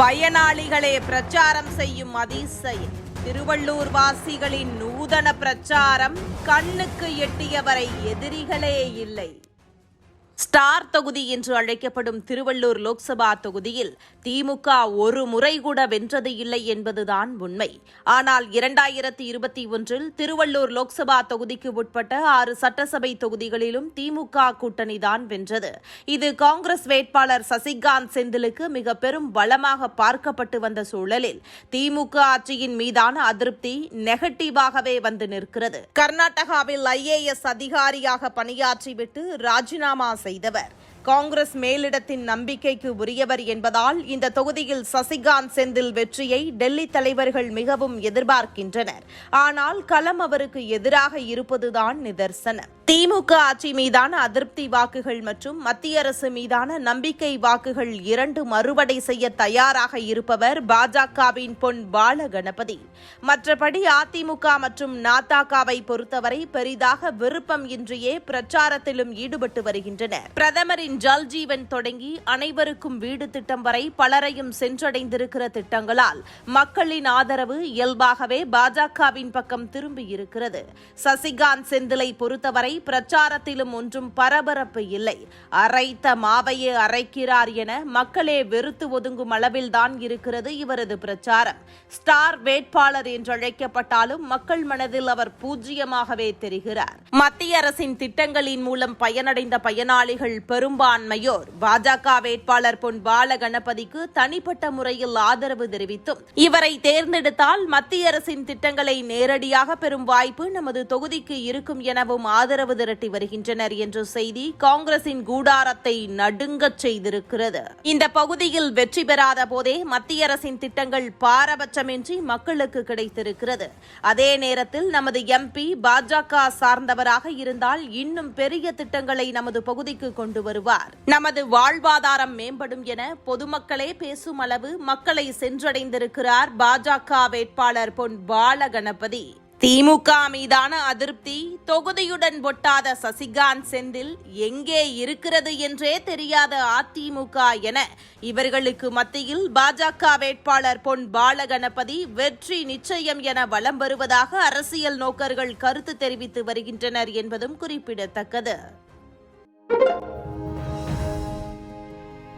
பயனாளிகளே பிரச்சாரம் செய்யும் அதிசயம். திருவள்ளூர் வாசிகளின் நூதன பிரச்சாரம் கண்ணுக்கு எட்டியவரை எதிரிகளே இல்லை. ஸ்டார் தொகுதி என்று அழைக்கப்படும் திருவள்ளூர் லோக்சபா தொகுதியில் திமுக ஒரு முறை கூட வென்றது இல்லை என்பதுதான் உண்மை. ஆனால் இரண்டாயிரத்தி இருபத்தி ஒன்றில் திருவள்ளூர் லோக்சபா தொகுதிக்கு உட்பட்ட ஆறு சட்டசபை தொகுதிகளிலும் திமுக கூட்டணிதான் வென்றது. இது காங்கிரஸ் வேட்பாளர் சசிகாந்த் செந்திலுக்கு மிக பெரும் பலமாக பார்க்கப்பட்டு வந்த சூழலில் திமுக ஆட்சியின் மீதான அதிருப்தி நெகட்டிவாகவே வந்து நிற்கிறது. கர்நாடகாவில் ஐஏஎஸ் அதிகாரியாக பணியாற்றிவிட்டு ராஜினாமா செய்தவர். காங்கிரஸ் மேலிடத்தின் நம்பிக்கைக்கு உரியவர் என்பதால் இந்த தொகுதியில் சசிகாந்த் செந்தில் வெற்றியை டெல்லி தலைவர்கள் மிகவும் எதிர்பார்க்கின்றனர். ஆனால் களம் அவருக்கு எதிராக இருப்பதுதான் நிதர்சனம். திமுக ஆட்சி மீதான அதிருப்தி வாக்குகள் மற்றும் மத்திய அரசு மீதான நம்பிக்கை வாக்குகள் இரண்டு மறுவடை செய்ய தயாராக இருப்பவர் பாஜகவின் பொன் பால கணபதி மற்றபடி அதிமுக மற்றும் நாதாகாவை பொறுத்தவரை பெரிதாக விருப்பம் இன்றியே பிரச்சாரத்திலும் ஈடுபட்டு வருகின்றனர். பிரதமரின் ஜல் ஜீவன் தொடங்கி அனைவருக்கும் வீடு திட்டம் வரை பலரையும் சென்றடைந்திருக்கிற திட்டங்களால் மக்களின் ஆதரவு இயல்பாகவே பாஜகவின் பக்கம் திரும்பியிருக்கிறது. சசிகாந்த் செந்திலை பொறுத்தவரை பிரச்சாரத்திலும் ஒன்றும் பரபரப்பு இல்லை. அரைத்த மாவையே அரைக்கிறார் என மக்களே வெறுத்து ஒதுங்கும் அளவில்தான் இருக்கிறது இவரது பிரச்சாரம். ஸ்டார் வேட்பாளர் என்றழைக்கப்பட்டாலும் மக்கள் மனதில் அவர் பூஜ்ஜியமாகவே தெரிகிறார். மத்திய அரசின் திட்டங்களின் மூலம் பயனடைந்த பயனாளிகள் பெரும்பான்மையோர். பாஜக வேட்பாளர் பொன் பால கணபதிக்கு தனிப்பட்ட முறையில் ஆதரவு தெரிவித்தும் இவரை தேர்ந்தெடுத்தால் மத்திய அரசின் திட்டங்களை நேரடியாக பெறும் வாய்ப்பு நமது தொகுதிக்கு இருக்கும் எனவும் ஆதரவு திரட்டி வருகின்றனர் என்ற செய்தி காங்கிரசின் கூடாரத்தை நடுங்கச் செய்திருக்கிறது. இந்த பகுதியில் வெற்றி பெறாத போதே மத்திய அரசின் திட்டங்கள் பாரபட்சமின்றி மக்களுக்கு கிடைத்திருக்கிறது. அதே நேரத்தில் நமது எம்பி பாஜக சார்ந்தவராக இருந்தால் இன்னும் பெரிய திட்டங்களை நமது பகுதிக்கு கொண்டு வருவார். நமது வாழ்வாதாரம் மேம்படும் என பொதுமக்களே பேசும் அளவு மக்களை சென்றடைந்திருக்கிறார் பாஜக வேட்பாளர் பொன் பாலகணபதி. திமுக மீதான அதிருப்தி தொகுதியுடன் ஒட்டாத சசிகாந்த் செந்தில் எங்கே இருக்கிறது என்றே தெரியாத அதிமுக என இவர்களுக்கு மத்தியில் பாஜக வேட்பாளர் பொன் பாலகணபதி வெற்றி நிச்சயம் என வலம் வருவதாக அரசியல் நோக்கர்கள் கருத்து தெரிவித்து வருகின்றனர் என்பதும் குறிப்பிடத்தக்கது.